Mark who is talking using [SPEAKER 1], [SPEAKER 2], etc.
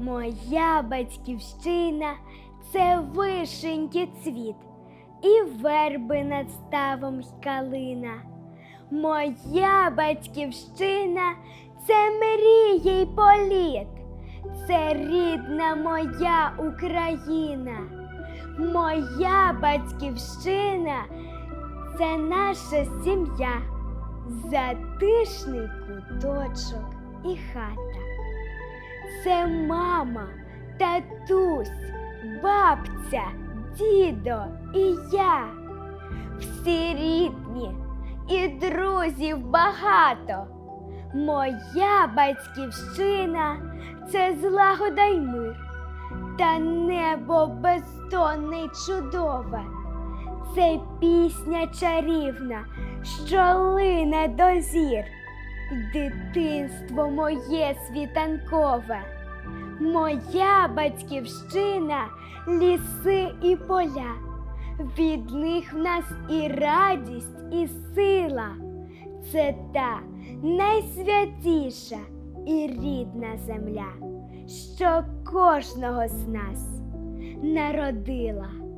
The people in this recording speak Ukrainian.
[SPEAKER 1] Моя батьківщина це вишеньки цвіт, і верби над ставом й калина. Моя батьківщина це мрії й політ, це рідна моя Україна. Моя батьківщина це наша сім'я, затишний куточок і хата. Це мама, татусь, бабця, дідо і я. Всі рідні і друзів багато. Моя батьківщина це злагода й мир, та небо бездонне й чудове. Це пісня чарівна, що лине до зір, дитинство моє світанкове. Моя батьківщина ліси і поля. Від них в нас і радість, і сила. Це та найсвятіша і рідна земля, що кожного з нас народила.